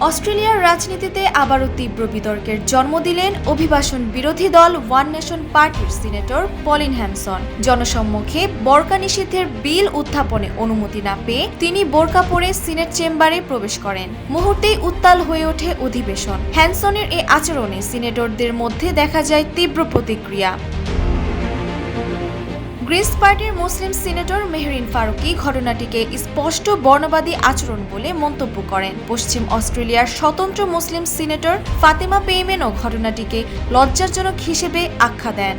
অস্ট্রেলিয়ার রাজনীতিতে আবারও তীব্র বিতর্কের জন্ম দিলেন অভিবাসন বিরোধী দল ওয়ান নেশন পার্টির সিনেটর পলিন হ্যানসন জনসম্মুখে বোরকা নিষিদ্ধের বিল উত্থাপনে অনুমতি না পেয়ে তিনি বোরকা পরে সিনেট চেম্বারে প্রবেশ করেন। মুহূর্তেই উত্তাল হয়ে ওঠে অধিবেশন। হ্যানসনের এই আচরণে সিনেটরদের মধ্যে দেখা যায় তীব্র প্রতিক্রিয়া। গ্রিস পার্টির মুসলিম সিনেটর মেহরিন ফারুকি ঘটনাটিকে স্পষ্ট বর্ণবাদী আচরণ বলে মন্তব্য করেন। পশ্চিম অস্ট্রেলিয়ার স্বতন্ত্র মুসলিম সিনেটর ফাতেমা পেইমেনও ঘটনাটিকে লজ্জাজনক হিসেবে আখ্যা দেন।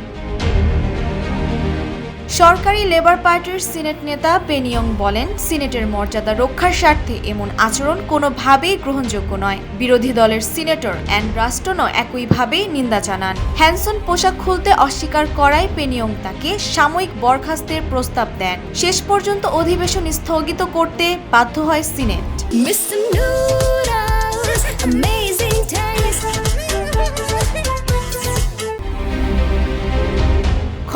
সরকারি লেবার পার্টির সিনেট নেতা পেনিয়ং বলেন, সিনেটের মর্যাদা রক্ষার স্বার্থে এমন আচরণ কোনোভাবেই গ্রহণযোগ্য নয়। বিরোধী দলের সিনেটর অ্যান রাস্টনও একইভাবেই নিন্দা জানান। হ্যানসন পোশাক খুলতে অস্বীকার করায় পেনিয়ং তাকে সাময়িক বরখাস্তের প্রস্তাব দেন। শেষ পর্যন্ত অধিবেশন স্থগিত করতে বাধ্য হয় সিনেট।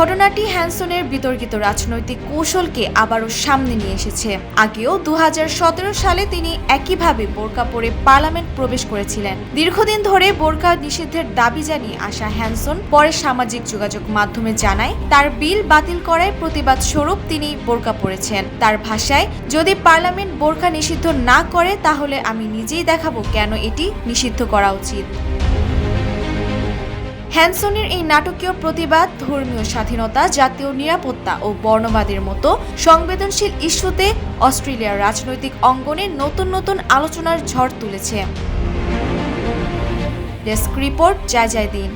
ঘটনাটি হ্যানসনের বিতর্কিত রাজনৈতিক কৌশলকে আবারও সামনে নিয়ে এসেছে। আগেও দু হাজার সতেরো সালে তিনি একইভাবে বোরকা পরে পার্লামেন্ট প্রবেশ করেছিলেন। দীর্ঘদিন ধরে বোরকা নিষিদ্ধের দাবি জানিয়ে আসা হ্যানসন পরে সামাজিক যোগাযোগ মাধ্যমে জানায়, তার বিল বাতিল করায় প্রতিবাদ স্বরূপ তিনি বোরকা পরেছেন। তার ভাষায়, যদি পার্লামেন্ট বোরকা নিষিদ্ধ না করে, তাহলে আমি নিজেই দেখাবো কেন এটি নিষিদ্ধ করা উচিত। হ্যানসনের এই নাটকীয় প্রতিবাদ, ধর্মীয় স্বাধীনতা, জাতীয় নিরাপত্তা ও বর্ণবাদের মতো সংবেদনশীল ইস্যুতে অস্ট্রেলিয়ার রাজনৈতিক অঙ্গনে নতুন নতুন আলোচনার ঝড় তুলেছে। ডেস্ক রিপোর্ট, জয় জয় দিন।